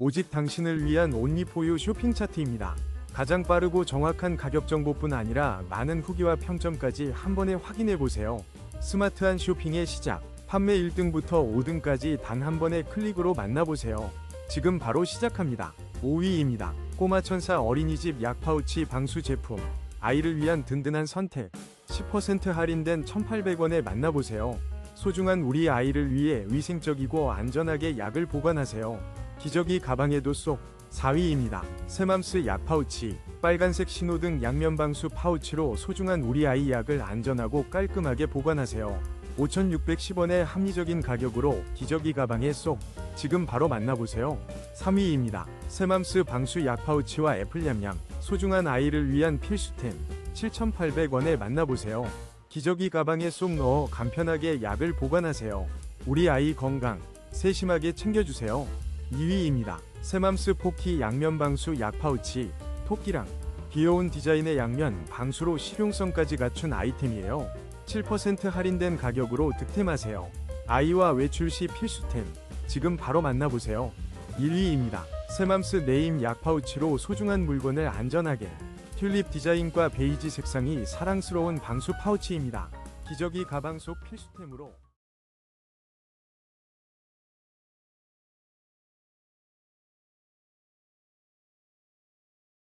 오직 당신을 위한 온리포유 쇼핑 차트입니다. 가장 빠르고 정확한 가격 정보뿐 아니라 많은 후기와 평점까지 한 번에 확인해 보세요. 스마트한 쇼핑의 시작. 판매 1등부터 5등까지 단 한 번의 클릭으로 만나보세요. 지금 바로 시작합니다. 5위입니다. 꼬마 천사 어린이집 약 파우치 방수 제품. 아이를 위한 든든한 선택. 10% 할인된 1,800원에 만나보세요. 소중한 우리 아이를 위해 위생적이고 안전하게 약을 보관하세요. 기저귀 가방에도 쏙 4위입니다. 세맘스 약 파우치 빨간색 신호등 양면 방수 파우치로 소중한 우리 아이 약을 안전하고 깔끔하게 보관하세요. 5,610원의 합리적인 가격으로 기저귀 가방에 쏙 지금 바로 만나보세요. 3위입니다. 세맘스 방수 약 파우치와 애플냠냠 소중한 아이를 위한 필수템 7,800원에 만나보세요. 기저귀 가방에 쏙 넣어 간편하게 약을 보관하세요. 우리 아이 건강 세심하게 챙겨주세요. 2위입니다. 세맘스 포키 양면 방수 약 파우치 토끼랑 귀여운 디자인의 양면 방수로 실용성까지 갖춘 아이템이에요. 7% 할인된 가격으로 득템하세요. 아이와 외출 시 필수템 지금 바로 만나보세요. 1위입니다. 세맘스 네임 약 파우치로 소중한 물건을 안전하게 튤립 디자인과 베이지 색상이 사랑스러운 방수 파우치입니다. 기저귀 가방 속 필수템으로